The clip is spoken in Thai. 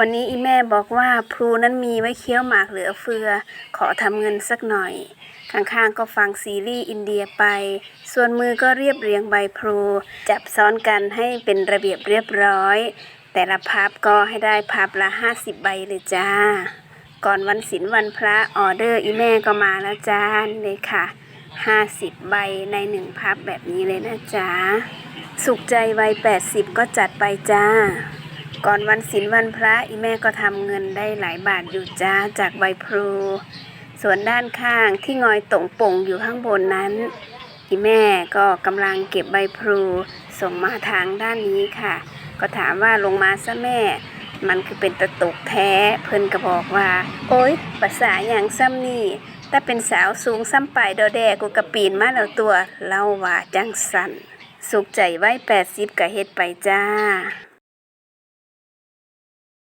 วันนี้อีแม่บอกว่าพลูนั้นมีไว้เคี้ยวหมากเหลือเฟือ ขอทำเงินสักหน่อย ข้างๆก็ฟังซีรีส์อินเดียไป ส่วนมือก็เรียบเรียงใบพลู จับซ้อนกันให้เป็นระเบียบเรียบร้อย แต่ละพับก็ให้ได้พับละ50ใบเลยจ้า ก่อนวันศีลวันพระออเดอร์อีแม่ก็มาแล้วจ้าเลยค่ะ50ใบในหนึ่งพับแบบนี้เลยนะจ๊ะสุขใจวัย80ก็จัดไปจ้า ก่อนวันศีลวันพระอีแม่ก็ทำเงินได้หลายบาทอยู่จ้าจากใบพลูส่วนด้านข้างที่งอยตงป่งอยู่ข้างบนนั้น อีแม่ก็กำลังเก็บใบพลูส่งมาทางด้านนี้ค่ะ ก็ถามว่าลงมาซะแม่ มันคือเป็นตะตุกแท้ เพิ่นก็บอกว่า โอ๊ยภาษาอย่างซ้ำนี่ถ้าเป็นสาวสูงซ้ำไปดอแดกูกระปีนมาแล้วตัวเล่าว่าจังสันสุขใจไว้แปดสิบกะเฮ็ดไปจ้า